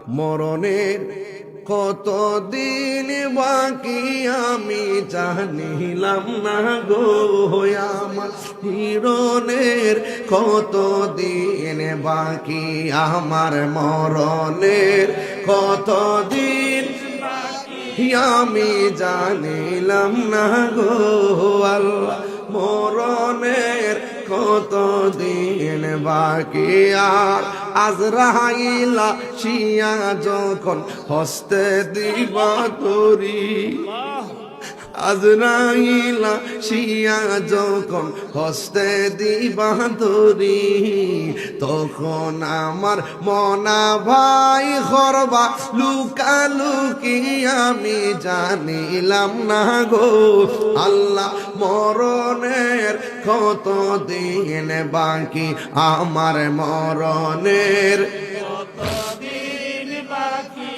মরণের কতদিন বাকি আমি জানিলাম না গো আমার হিরণের কতদিন বাকি আমার মরণের কতদিন আমি জানিলাম না গো আল্লাহ মরণের কতদিন বাকি আর আজরাইলা শিয়া যখন হস্তে দিবা তরি আজরাইলা শিয়া যখন হস্তে দিবা তরি তখন আমার মনা ভাই খরবা লুকালুকি আমি জানিলাম না গো। আল্লাহ মরণের কত দিন বাকি? আমার মরণের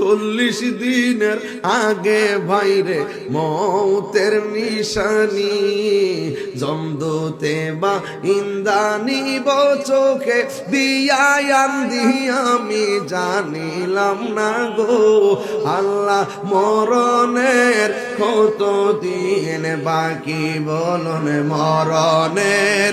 চল্লিশ দিনের আগে ভাইরে মৌতের নিশানি। জমদুতে বা ইন্দানি চোখে দিয়ায়ান আমি জানিলাম না গো। আল্লাহ মরণের কত দিন বাকি বলন মরণের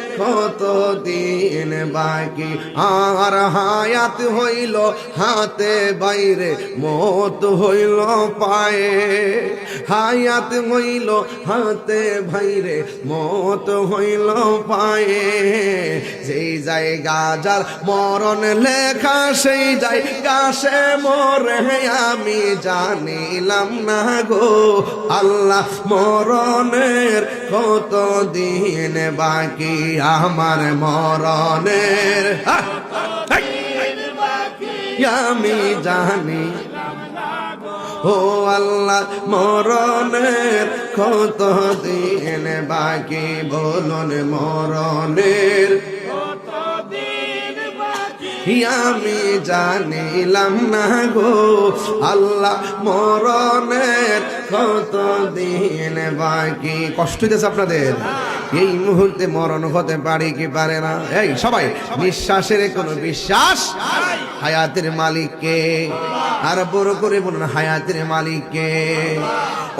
কত দিন বাকি? আর হায়াত হইল হাতে বাইরে, মত হইল পায়ে। হায়াত হইল হাতে বাইরে, মত হইল পায়ে। যেই জায়গা যার মরণ লেখা, সেই জায়গা সে মরে, আমি জানিলাম না গো। আল্লাহ মরণের কত দিন বাকি? আমার মরণের! আমি জানি ও আল্লাহ মরণের কত দিন বাকি বলুন মরণের আমি জানিলাম না গো, আল্লাহ মরণের কত দিন বাকি। কষ্ট হইতেছে আপনাদের? এই মুহূর্তে মরণ হতে পারে কি পারে না? এই সবাই, নিঃশ্বাসের কোনো বিশ্বাস? হায়াতের মালিককে? আর বড় করে বলুন, হায়াতের মালিককে?